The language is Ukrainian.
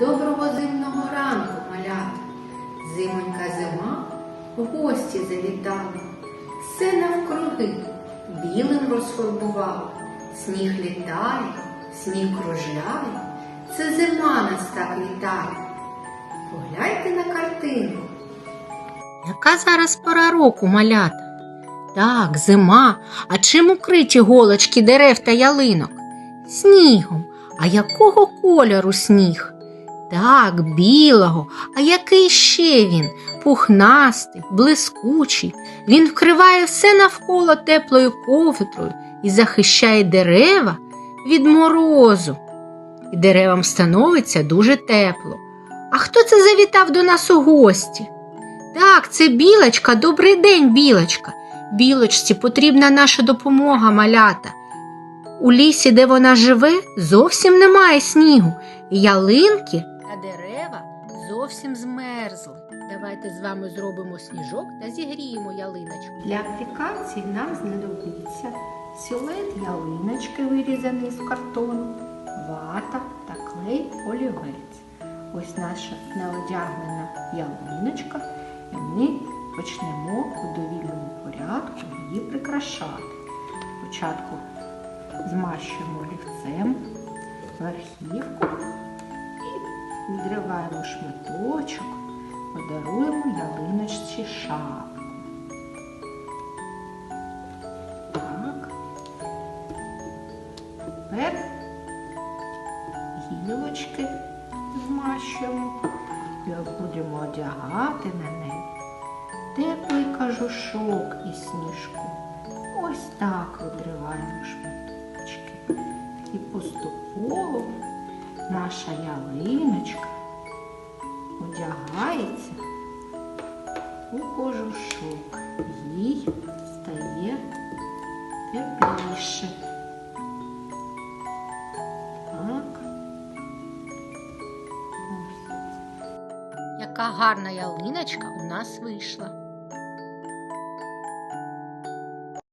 Доброго зимного ранку, малята. Зимонька зима в гості завітала. Все навкруги білим розфарбувала. Сніг літає, сніг кружляє. Це зима нас так вітає. Погляньте на картинку. Яка зараз пора року, малята? Так, зима. А чим укриті голочки дерев та ялинок? Снігом. А якого кольору сніг? Так, білого. А який ще він? Пухнастий, блискучий. Він вкриває все навколо теплою ковдрою і захищає дерева від морозу. І деревам становиться дуже тепло. А хто це завітав до нас у гості? Так, це білочка. Добрий день, білочка. Білочці потрібна наша допомога, малята. У лісі, де вона живе, зовсім немає снігу, ялинки та дерева зовсім змерзли. Давайте з вами зробимо сніжок та зігріємо ялиночку. Для аплікації нам знадобиться силует ялиночки, вирізаний з картону, вата та клей олівець. Ось наша неодягнена ялиночка, і ми почнемо у довільному порядку її прикрашати. Спочатку змащуємо олівцем верхівку відриваємо шматочок, подаруємо ялиночці шапку. Так. Тепер гілочки змащуємо і будемо одягати на неї теплий кажушок із сніжку. Ось так видриваємо шматочки. Наша ялиночка одягається у кожушок. Їй стає тепліше. Так. Ось. Яка гарна ялиночка у нас вийшла.